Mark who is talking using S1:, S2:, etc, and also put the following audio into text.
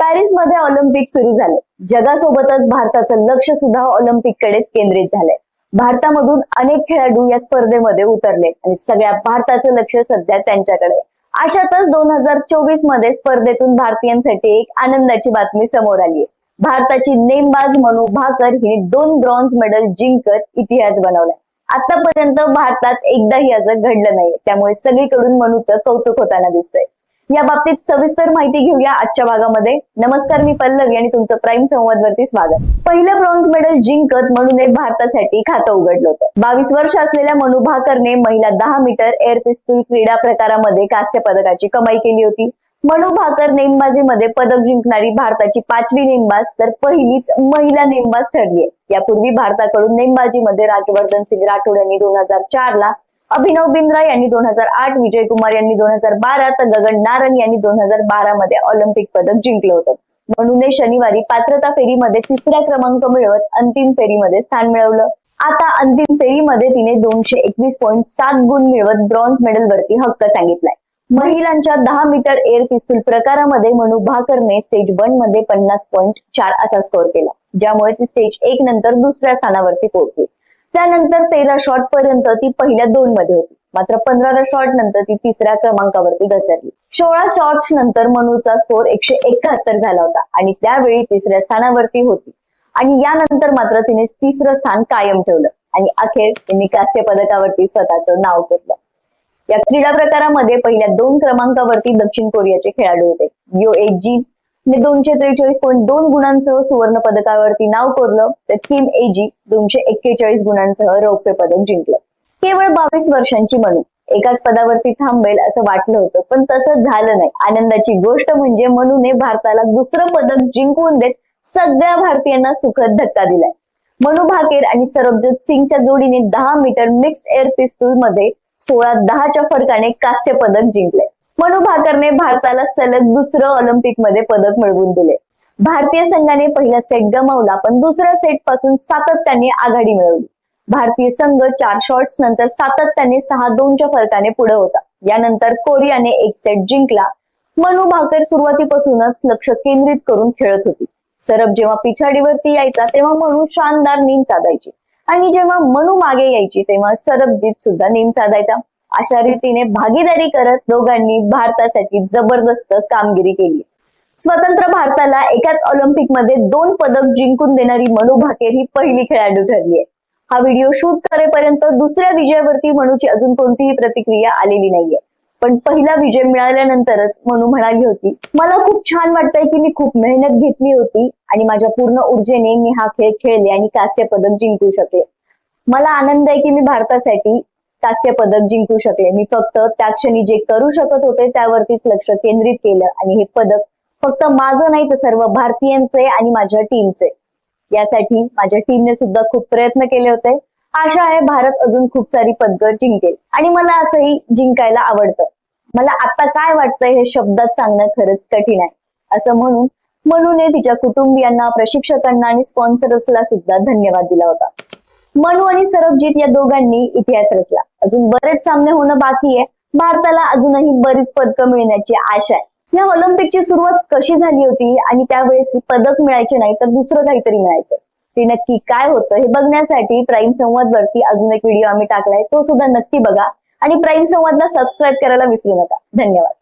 S1: पॅरिसमध्ये ऑलिम्पिक सुरू झाले. जगासोबतच भारताचं लक्ष सुद्धा ऑलिम्पिक कडेच केंद्रित झालंय. भारतामधून अनेक खेळाडू या स्पर्धेमध्ये उतरले आणि सगळ्या भारताचं लक्ष सध्या त्यांच्याकडे अशातच दोन हजार चोवीसमध्ये स्पर्धेतून भारतीयांसाठी एक आनंदाची बातमी समोर आली आहे. भारताची नेमबाज मनु भाकर हिने दोन ब्रॉन्झ मेडल जिंकत इतिहास बनवलाय. आतापर्यंत भारतात एकदाही असं घडलं नाहीये. त्यामुळे सगळीकडून मनूचं कौतुक होताना दिसतंय. या बाबतीत सविस्तर माहिती घेऊया आजच्या भागामध्ये. नमस्कार मी पल्लवी आणि तुमचं प्राईम संवाद वरती स्वागत. पहिलं ब्रॉन्झ मेडल जिंकत म्हणून एक भारतासाठी खातं उघडलं होतं. बावीस वर्ष असलेल्या मनु भाकरने महिला दहा मीटर एअर पिस्तूल क्रीडा प्रकारामध्ये कांस्य पदकाची कमाई केली होती. मनु भाकर नेमबाजीमध्ये पदक जिंकणारी भारताची पाचवी नेमबाज तर पहिलीच महिला नेमबाज ठरली आहे. यापूर्वी भारताकडून नेमबाजीमध्ये राजवर्धन सिंग राठोड यांनी दोन हजार चार ला अभिनव बिंद्रा यांनी दोन हजार आठ विजय कुमार यांनी दोन हजार बारा तर गगन नारंग यांनी दोन हजार बारा मध्ये ऑलिम्पिक पदक जिंकलं होतं. म्हणून शनिवारी पात्रता फेरीमध्ये तिसरा क्रमांक मिळवत अंतिम फेरीमध्ये स्थान मिळवलं. आता अंतिम फेरीमध्ये तिने दोनशे एकवीस पॉईंट सात गुण मिळवत ब्रॉन्झ मेडल वरती हक्क सांगितलाय. महिलांच्या दहा मीटर एअर पिस्तूल प्रकारामध्ये मनु भाकरने स्टेज वनमध्ये पन्नास पॉईंट चार असा स्कोअर केला ज्यामुळे ती स्टेज एक नंतर दुसऱ्या स्थानावरती पोहोचली. त्यानंतर तेरा शॉट पर्यंत ती पहिल्या दोन मध्ये होती. मात्र पंधराव्या शॉट नंतर ती तिसऱ्या क्रमांकावरती घसरली. सोळा शॉट्स नंतर मनूचा स्कोर एकशे एकाहत्तर झाला होता आणि त्यावेळी तिसऱ्या स्थानावरती होती. आणि यानंतर मात्र तिने तिसरं स्थान कायम ठेवलं आणि अखेर तिने कांस्य पदकावरती स्वतःचं नाव कोरलं या क्रीडा प्रकारामध्ये पहिल्या दोन क्रमांकावरती दक्षिण कोरियाचे खेळाडू होते. यो एक जी दोनशे त्रेचाळीस पॉईंट दोन गुणांसह सुवर्ण पदकावरती नाव कोरलं तर किम एजी दोनशे एक्केचाळीस गुणांसह रौप्य पदक जिंकलं. केवळ बावीस वर्षांची मनू एकाच पदावरती थांबेल असं वाटलं होतं पण तसं झालं नाही. आनंदाची गोष्ट म्हणजे मनूने भारताला दुसरं पदक जिंकवून देत सगळ्या भारतीयांना सुखद धक्का दिलाय. मनू भाकेर आणि सरबजोत सिंगच्या जोडीने दहा मीटर मिक्स्ड एअर पिस्तूल मध्ये सोळा दहाच्या फरकाने कांस्य पदक जिंकले मनु भाकरने भारताला सलग दुसरं ऑलिम्पिकमध्ये पदक मिळवून दिले. भारतीय संघाने पहिला सेट गमावला पण दुसऱ्या सेटपासून सातत्याने आघाडी मिळवली. भारतीय संघ चार शॉट्स नंतर सातत्याने सहा दोनच्या फरकाने पुढे होता. यानंतर कोरियाने एक सेट जिंकला. मनु भाकर सुरुवातीपासूनच लक्ष केंद्रित करून खेळत होती. सरब जेव्हा पिछाडीवरती यायचा तेव्हा मनु शानदार नेम साधायची. आणि जेव्हा मनु मागे यायची तेव्हा सरबजीत सुद्धा नेम साधायचा. अशा रीतीने भागीदारी करत दोघांनी भारतासाठी जबरदस्त कामगिरी केली. स्वतंत्र भारताला एकाच ऑलिम्पिकमध्ये दोन पदक जिंकून देणारी मनू भाकेर ही पहिली खेळाडू ठरली आहे हा व्हिडिओ शूट करेपर्यंत दुसऱ्या विजयावरती मनूची अजून कोणतीही प्रतिक्रिया आलेली नाहीये. पण पहिला विजय मिळाल्यानंतरच मनू म्हणाली होती मला खूप छान वाटतंय की मी खूप मेहनत घेतली होती आणि माझ्या पूर्ण ऊर्जेने मी हा खेळ खेळले आणि कांस्य पदक जिंकू शकले. मला आनंद आहे की मी भारतासाठी कांस्य पदक जिंकू शकले. मी फक्त त्या क्षणी जे करू शकत होते त्यावरतीच लक्ष केंद्रित केलं. आणि हे पदक फक्त माझं नाही तर सर्व भारतीयांचे आणि माझ्या टीमचे यासाठी माझ्या टीमने सुद्धा खूप प्रयत्न केले होते. आशा आहे भारत अजून खूप सारी पदकं जिंकेल. आणि मला असंही जिंकायला आवडतं. मला आता काय वाटतंय हे शब्दात सांगणं खरंच कठीण आहे. असं म्हणून मनूने तिच्या कुटुंबियांना प्रशिक्षकांना आणि स्पॉन्सर्सला सुद्धा धन्यवाद दिला होता. मनू आणि सरबजीत या दोघांनी इतिहास रचला. अजून बरेच सामने होणं बाकी आहे. भारताला अजूनही बरीच पदकं मिळण्याची आशा आहे. या ऑलिम्पिकची सुरुवात कशी झाली होती आणि त्यावेळेस पदक मिळायचे नाही तर दुसरं काहीतरी मिळायचं? ते नक्की काय होतं हे बघण्यासाठी प्राईम संवाद वरती अजून एक व्हिडिओ आम्ही टाकलाय. तो सुद्धा नक्की बघा. आणि प्राईम संवादला सबस्क्राईब करायला विसरू नका. धन्यवाद.